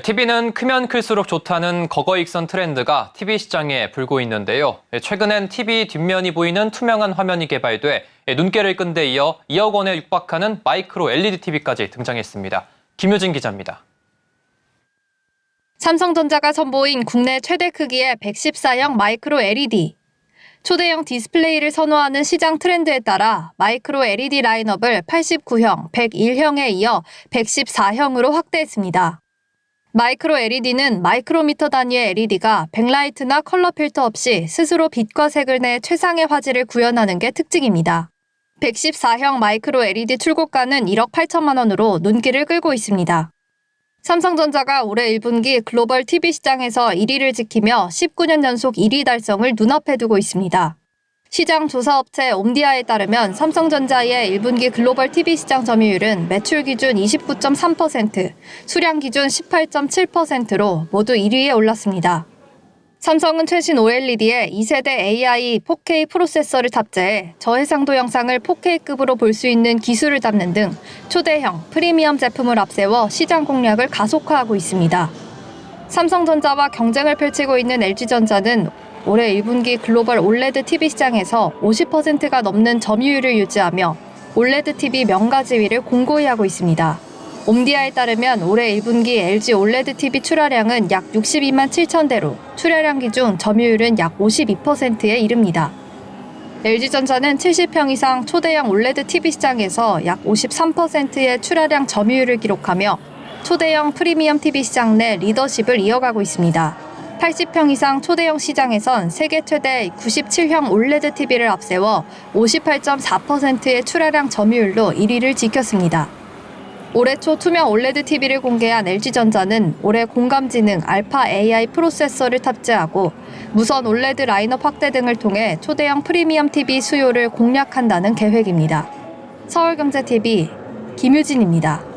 TV는 네, 크면 클수록 좋다는 거거익선 트렌드가 TV 시장에 불고 있는데요. 네, 최근엔 TV 뒷면이 보이는 투명한 화면이 개발돼 눈길을 끈 데 이어 2억 원에 육박하는 마이크로 LED TV까지 등장했습니다. 김효진 기자입니다. 삼성전자가 선보인 국내 최대 크기의 114형 마이크로 LED. 초대형 디스플레이를 선호하는 시장 트렌드에 따라 마이크로 LED 라인업을 89형, 101형에 이어 114형으로 확대했습니다. 마이크로 LED는 마이크로미터 단위의 LED가 백라이트나 컬러 필터 없이 스스로 빛과 색을 내 최상의 화질을 구현하는 게 특징입니다. 114형 마이크로 LED 출고가는 1억 8천만 원으로 눈길을 끌고 있습니다. 삼성전자가 올해 1분기 글로벌 TV 시장에서 1위를 지키며 19년 연속 1위 달성을 눈앞에 두고 있습니다. 시장 조사업체 옴디아에 따르면 삼성전자의 1분기 글로벌 TV 시장 점유율은 매출 기준 29.3%, 수량 기준 18.7%로 모두 1위에 올랐습니다. 삼성은 최신 OLED에 2세대 AI 4K 프로세서를 탑재해 저해상도 영상을 4K급으로 볼 수 있는 기술을 담는 등 초대형 프리미엄 제품을 앞세워 시장 공략을 가속화하고 있습니다. 삼성전자와 경쟁을 펼치고 있는 LG전자는 올해 1분기 글로벌 OLED TV 시장에서 50%가 넘는 점유율을 유지하며 OLED TV 명가 지위를 공고히 하고 있습니다. 옴디아에 따르면 올해 1분기 LG OLED TV 출하량은 약 62만 7천 대로 출하량 기준 점유율은 약 52%에 이릅니다. LG전자는 70평 이상 초대형 OLED TV 시장에서 약 53%의 출하량 점유율을 기록하며 초대형 프리미엄 TV 시장 내 리더십을 이어가고 있습니다. 80평 이상 초대형 시장에선 세계 최대 97형 OLED TV를 앞세워 58.4%의 출하량 점유율로 1위를 지켰습니다. 올해 초 투명 OLED TV를 공개한 LG전자는 올해 공감지능 알파 AI 프로세서를 탑재하고 무선 OLED 라인업 확대 등을 통해 초대형 프리미엄 TV 수요를 공략한다는 계획입니다. 서울경제TV 김유진입니다.